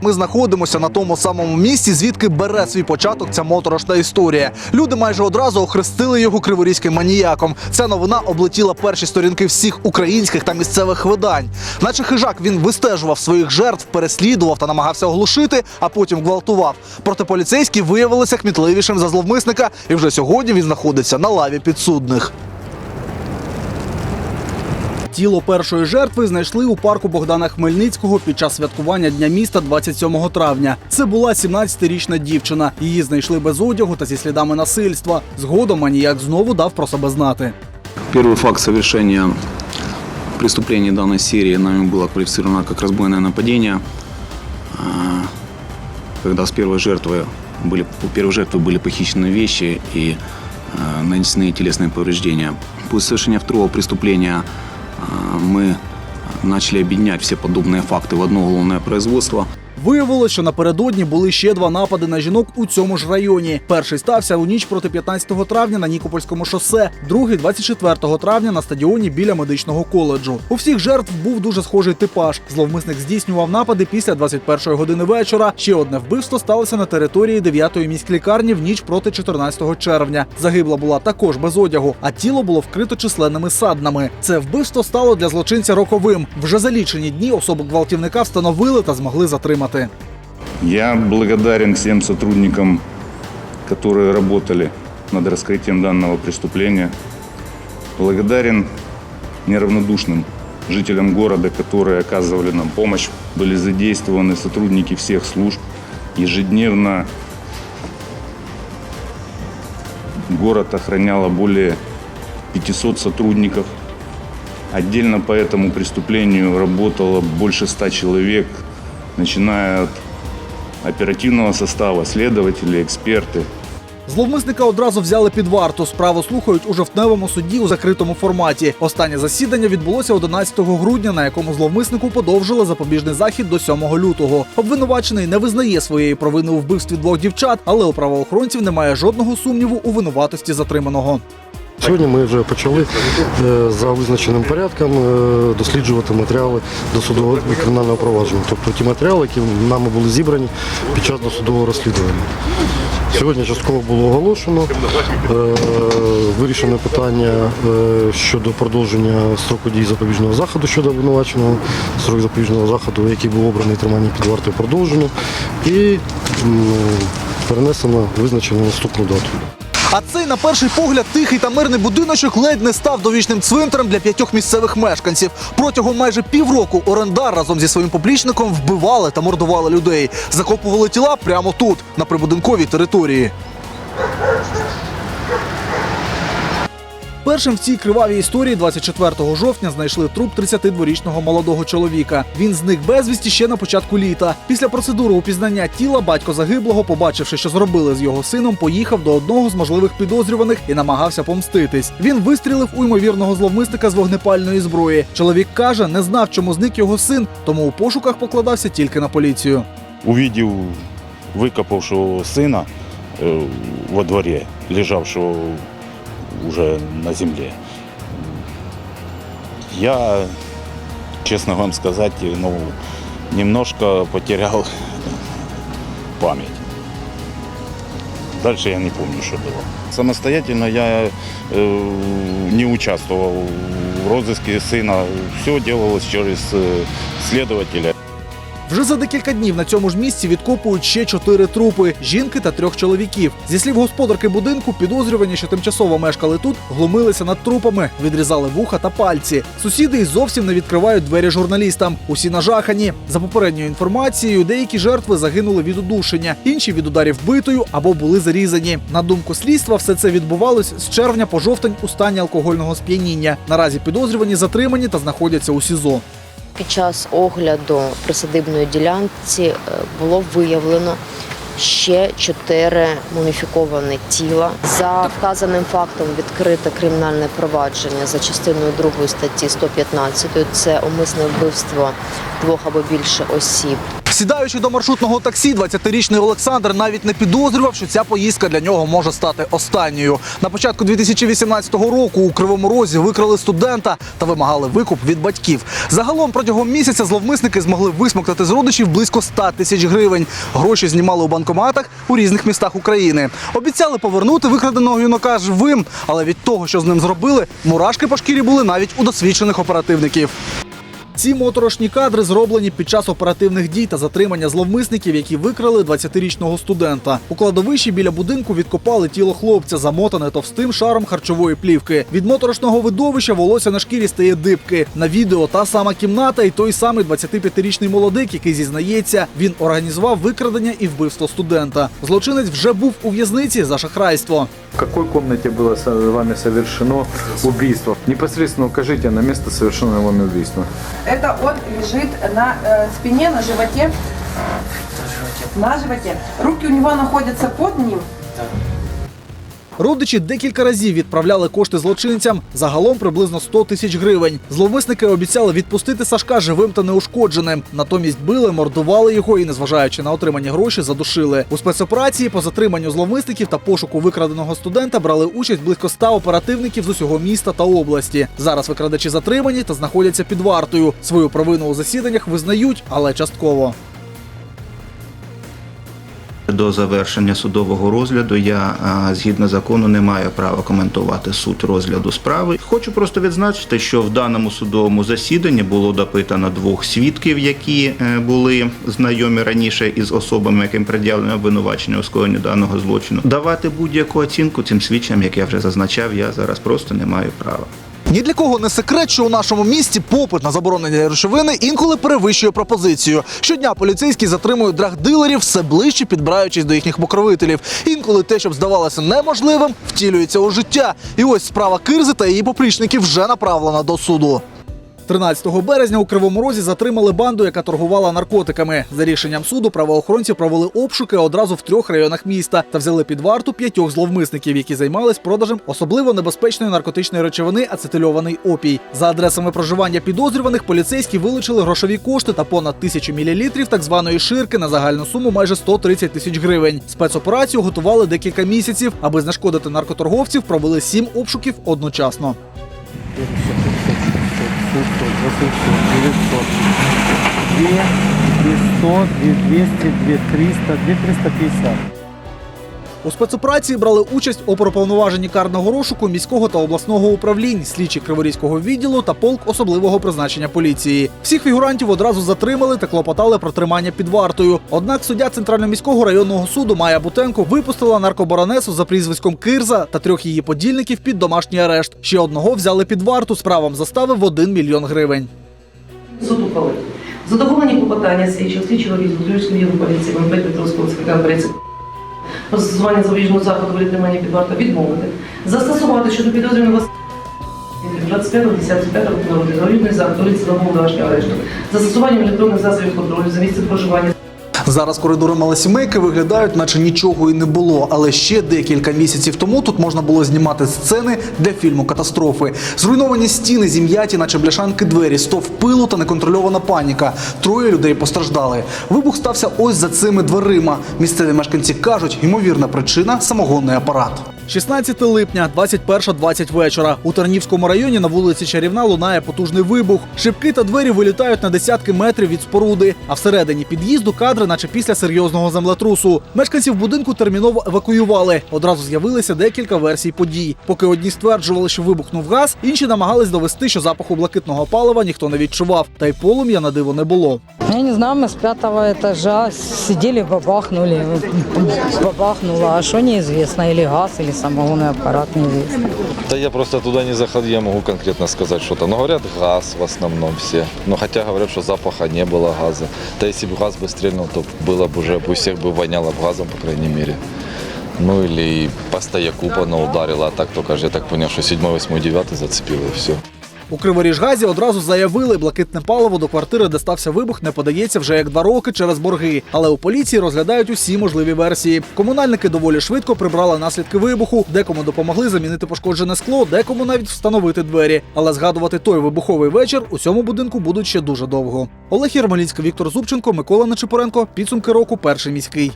Ми знаходимося на тому самому місці, звідки бере свій початок ця моторошна історія. Люди майже одразу охрестили його криворізьким маніяком. Ця новина облетіла перші сторінки всіх українських та місцевих видань. Наче хижак він вистежував своїх жертв, переслідував та намагався оглушити, а потім гвалтував. Проте поліцейські виявилися кмітливішим за зловмисника, і вже сьогодні він знаходиться на лаві підсудних. Тіло першої жертви знайшли у парку Богдана Хмельницького під час святкування Дня міста 27 травня. Це була 17-річна дівчина. Її знайшли без одягу та зі слідами насильства. Згодом маніяк знову дав про себе знати. Первый факт совершения преступления данной серии нами было квалифицировано как разбойное нападение, А, когда с первой жертвы были, у первой жертвы были похищены вещи и а, нанесены телесные повреждения. После совершения второго преступления а, мы начали объединять все подобные факты в одно уголовное производство. Виявилось, що напередодні були ще два напади на жінок у цьому ж районі. Перший стався у ніч проти 15 травня на Нікопольському шосе, другий 24 травня на стадіоні біля медичного коледжу. У всіх жертв був дуже схожий типаж. Зловмисник здійснював напади після 21 години вечора. Ще одне вбивство сталося на території 9-ї міськлікарні в ніч проти 14 червня. Загибла була також без одягу, а тіло було вкрито численними саднами. Це вбивство стало для злочинця роковим. Вже за лічені дні особу гвалтівника встановили та змогли затримати. Я благодарен всем сотрудникам, которые работали над раскрытием данного преступления. Благодарен неравнодушным жителям города, которые оказывали нам помощь. Были задействованы сотрудники всех служб. Ежедневно город охраняло более 500 сотрудников. Отдельно по этому преступлению работало больше 100 человек, начиная от оперативного состава, следователи, эксперты. Зловмисника одразу взяли під варту. Справу слухають у жовтневому суді у закритому форматі. Останнє засідання відбулося 11 грудня, на якому зловмиснику подовжили запобіжний захід до 7 лютого. Обвинувачений не визнає своєї провини у вбивстві двох дівчат, але у правоохоронців немає жодного сумніву у винуватості затриманого. Сьогодні ми вже почали е, за визначеним порядком е, досліджувати матеріали досудового кримінального провадження, тобто ті матеріали, які нами були зібрані під час досудового розслідування. Сьогодні частково було оголошено е, вирішено питання щодо продовження строку дії запобіжного заходу щодо обвинуваченого, строк запобіжного заходу, який був обраний тримання під вартою, продовжено і перенесено визначено наступну дату. А цей, на перший погляд, тихий та мирний будиночок ледь не став довічним цвинтарем для п'ятьох місцевих мешканців. Протягом майже півроку орендар разом зі своїм поплічником вбивали та мордували людей. Закопували тіла прямо тут, на прибудинковій території. Першим в цій кривавій історії 24 жовтня знайшли труп 32-річного молодого чоловіка. Він зник безвісті ще на початку літа. Після процедури упізнання тіла батько загиблого, побачивши, що зробили з його сином, поїхав до одного з можливих підозрюваних і намагався помститись. Він вистрілив у ймовірного зловмисника з вогнепальної зброї. Чоловік каже, не знав, чому зник його син, тому у пошуках покладався тільки на поліцію. увидел викопавшего сына э, во дворе, лежавшего уже на земле. Я, честно вам сказать, ну, немножко потерял память. Дальше я не помню, что было. Самостоятельно я э, не участвовал в розыске сына. Все делалось через э, следователя. Вже за декілька днів на цьому ж місці відкопують ще чотири трупи жінки та трьох чоловіків. Зі слів господарки будинку, підозрювані, що тимчасово мешкали тут, глумилися над трупами, відрізали вуха та пальці. Сусіди й зовсім не відкривають двері журналістам. Усі нажахані. За попередньою інформацією, деякі жертви загинули від удушення, інші від ударів битою або були зарізані. На думку слідства, все це відбувалось з червня по жовтень у стані алкогольного сп'яніння. Наразі підозрювані затримані та знаходяться у СІЗО. Під час огляду присадибної ділянці е, було виявлено ще чотири муміфіковані тіла. За вказаним фактом відкрите кримінальне провадження за частиною 2 статті 115. Це умисне вбивство двох або більше осіб. Сідаючи до маршрутного таксі, 20-річний Олександр навіть не підозрював, що ця поїздка для нього може стати останньою. На початку 2018 року у Кривому Розі викрали студента та вимагали викуп від батьків. Загалом протягом місяця зловмисники змогли висмоктати з родичів близько 100 тисяч гривень. Гроші знімали у банкоматах у різних містах України. Обіцяли повернути викраденого юнака живим, але від того, що з ним зробили, мурашки по шкірі були навіть у досвідчених оперативників. Ці моторошні кадри зроблені під час оперативних дій та затримання зловмисників, які викрали 20-річного студента. У кладовищі біля будинку відкопали тіло хлопця, замотане товстим шаром харчової плівки. Від моторошного видовища волосся на шкірі стає дибки. На відео та сама кімната і той самий 25-річний молодик, який зізнається, він організував викрадення і вбивство студента. Злочинець вже був у в'язниці за шахрайство. В какой комнате было со- вами совершено убийство? Непосредственно укажите на место совершенного вами убийства. Это он лежит на э, спине, на животе. На животе. Руки у него находятся под ним. Родичі декілька разів відправляли кошти злочинцям загалом приблизно 100 тисяч гривень. Зловмисники обіцяли відпустити Сашка живим та неушкодженим. Натомість били, мордували його і, незважаючи на отримані гроші, задушили. У спецоперації по затриманню зловмисників та пошуку викраденого студента брали участь близько 100 оперативників з усього міста та області. Зараз викрадачі затримані та знаходяться під вартою. Свою провину у засіданнях визнають, але частково. До завершення судового розгляду я згідно закону не маю права коментувати суть розгляду справи. Хочу просто відзначити, що в даному судовому засіданні було допитано двох свідків, які е, були знайомі раніше із особами, яким пред'явлено обвинувачення у скоєнні даного злочину. Давати будь-яку оцінку цим свідчам, як я вже зазначав, я зараз просто не маю права. Ні для кого не секрет, що у нашому місті попит на заборонені речовини інколи перевищує пропозицію. Щодня поліцейські затримують драгдилерів, все ближче підбираючись до їхніх покровителів. Інколи те, щоб здавалося неможливим, втілюється у життя. І ось справа Кирзи та її поплічників вже направлена до суду. 13 березня у Кривому Розі затримали банду, яка торгувала наркотиками. За рішенням суду правоохоронці провели обшуки одразу в трьох районах міста та взяли під варту п'ятьох зловмисників, які займались продажем особливо небезпечної наркотичної речовини ацетильований опій. За адресами проживання підозрюваних поліцейські вилучили грошові кошти та понад тисячу мілілітрів так званої ширки на загальну суму майже 130 тисяч гривень. Спецоперацію готували декілька місяців, аби знешкодити наркоторговців. Провели сім обшуків одночасно. 200, 200, 2300, 2350. У спецоперації брали участь оперуповноважені карного розшуку міського та обласного управлінь, слідчі Криворізького відділу та полк особливого призначення поліції. Всіх фігурантів одразу затримали та клопотали про тримання під вартою. Однак суддя Центрально-міського районного суду Майя Бутенко випустила наркобаронесу за прізвиськом Кирза та трьох її подільників під домашній арешт. Ще одного взяли під варту з правом застави в 1 мільйон гривень. Суд. Задоволені клопотання слідчого слідчого відділу поліції Петровського секретаря про застосування запобіжного заходу від під варто відмовити. Застосувати щодо підозрюваного 25.10.5 народний завідний захід вулиці Довгого домашнього арешту. Застосуванням електронних засобів контролю за місцем проживання Зараз коридори малосімейки виглядають, наче нічого і не було. Але ще декілька місяців тому тут можна було знімати сцени для фільму Катастрофи. Зруйновані стіни, зім'яті, наче бляшанки двері, стов пилу та неконтрольована паніка. Троє людей постраждали. Вибух стався ось за цими дверима. Місцеві мешканці кажуть, ймовірна причина самогонний апарат. 16 липня, 21.20 вечора. У Тернівському районі на вулиці Чарівна лунає потужний вибух. Шибки та двері вилітають на десятки метрів від споруди. А всередині під'їзду кадри, наче після серйозного землетрусу. Мешканців будинку терміново евакуювали. Одразу з'явилися декілька версій подій. Поки одні стверджували, що вибухнув газ, інші намагались довести, що запаху блакитного палива ніхто не відчував. Та й полум'я на диво не було Я не знаю, мы с пятого этажа сидели, бабахнули. Бабахнуло, а что неизвестно, или газ, или самогонный аппарат, неизвестно. Да я просто туда не заходил, я могу конкретно сказать что-то. Но говорят газ в основном все. Но хотя говорят, что запаха не было газа. Да если бы газ бы стрельнул, то было бы уже, у всех бы воняло б газом, по крайней мере. Ну или по стояку бы оно ударило, а так только же, я так понял, что 7, 8, 9 зацепило и все. У Криворіжгазі одразу заявили, блакитне паливо до квартири, де стався вибух, не подається вже як два роки через борги. Але у поліції розглядають усі можливі версії. Комунальники доволі швидко прибрали наслідки вибуху, декому допомогли замінити пошкоджене скло, декому навіть встановити двері. Але згадувати той вибуховий вечір у цьому будинку будуть ще дуже довго. Олег Єрмолінський, Віктор Зубченко, Микола Нечипоренко. Підсумки року перший міський.